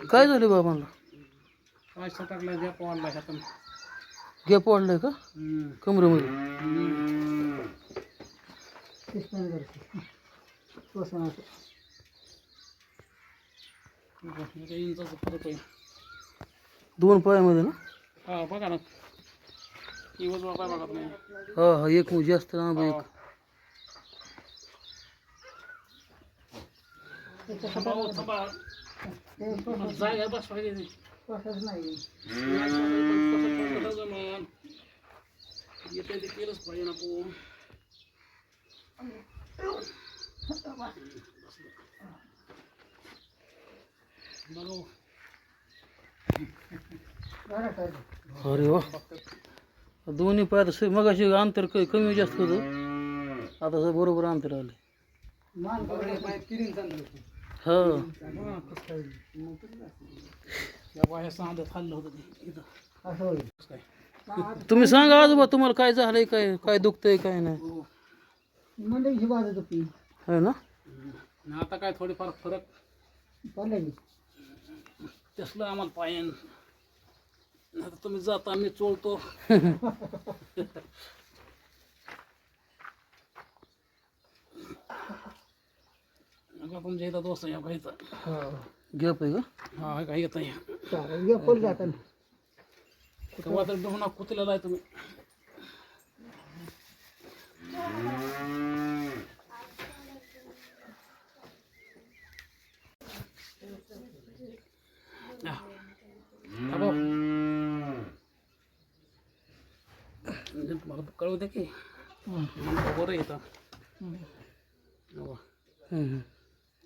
काय झालं बाबांना? पाय सटाकला द्या पवारला ह्यातून. गॅप वाढलाय का? हम्म. कमरेमध्ये. एक इंचाचा फरक आहे दोन पायामध्ये ना? हा बघा ना. ही हा हा एक जास्त लांब एक. थांबा येते ते केलंच पाहिजे ना बघा अरे वा. दोन्ही पाय मग अशी अंतर कमी जास्त होतं. आता बरोबर अंतर आलं हा. तुम्ही सांगा आजोबा तुम्हाला काय झालंय काय काय दुखतंय काय नाही? हो. है ना? आता काय थोडीफार फरक तसलं आम्हाला पाहिजे तुम्ही जाता मी चोळतो. का तुमच्या इथं दोस्त या काहीचा गॅप आहे का हा काही येत नाही चालेल घ्या पडलं आता तेव्हा तर डोना कुतलेला आहे तुम्ही। मला कळवते की मला बरं येतं हम्म. हम्म।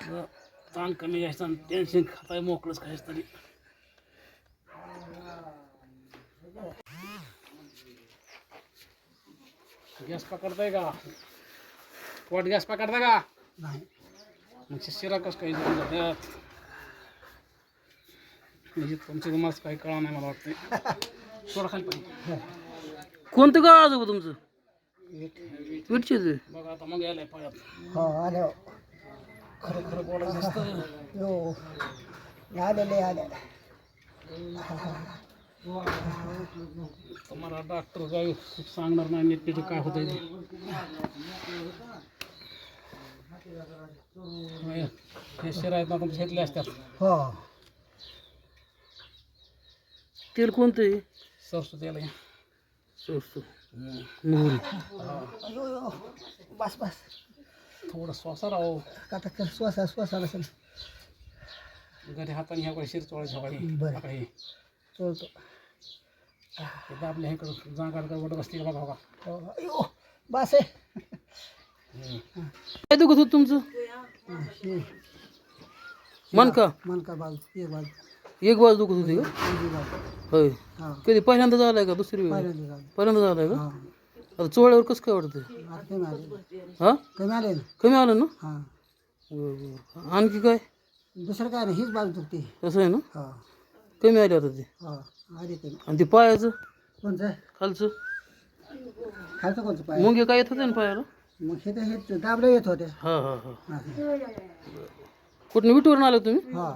ताण कमी आणि टेन्शन खाताय मोकळंच खायचं तरी. गॅस पकडताय का? पोट गॅस पकडताय का? नाही. मग शिरा कसं काही म्हणजे तुमचं तुम्हाला काही कळा नाही मला वाटतं सोडा खाली पाहिजे कोणतं गाव आजोबा तुमचं? विटचे बघा आता मग यायला हो आले खरं खरं बोलायचं असतं हो. आलेले आले तुम्हाला डॉक्टर काय सांगणार नाही त्याचे काय होतंय ते. होय. हे शिरा आहेत ना तुमचे घेतले असतात. हो. तेल कोणतं आहे? सरसू मोहरी. अयो अयो. बस बस. थोडं श्वासा राहो आता कर श्वासा श्वासाला असेल घरी हाताने ह्या शिर हवा बरं. हे. चोळतो एकदा आपल्या ह्याकडं जागा वड बसली का बघा बघा हो. अयो बस आहे. काय दुखत होत तुमचं? हा, हे मनका मनका बाजू एक बाजू. एक बाजू दुखत होती का? उजवी बाजू. होय. हा. कधी पहिल्यांदा झालाय का दुसरी वेळ? पहिल्यांदा झालं. पहिल्यांदा झालाय का? हा. आता चोळ्यावर कसं काय वाटतंय आता कमी आले हा? कमी आले ना. कमी आलं ना? हा. बरं, बरं. आणखी काय? दुसरं काय नाही हीच बाजू दुखते तसं आहे ना? हा. कमी आले आता ते. हा आले कमी. आणि ते पायाचं? कोणचं? खालचं? खायचं कोणतं पाय? मुंगे काय येत होते ना पायाला? मग हे तर हे दाबलं येत होते. हा हा हा. हा. कुठं विटवरून आलं तुम्ही? हा.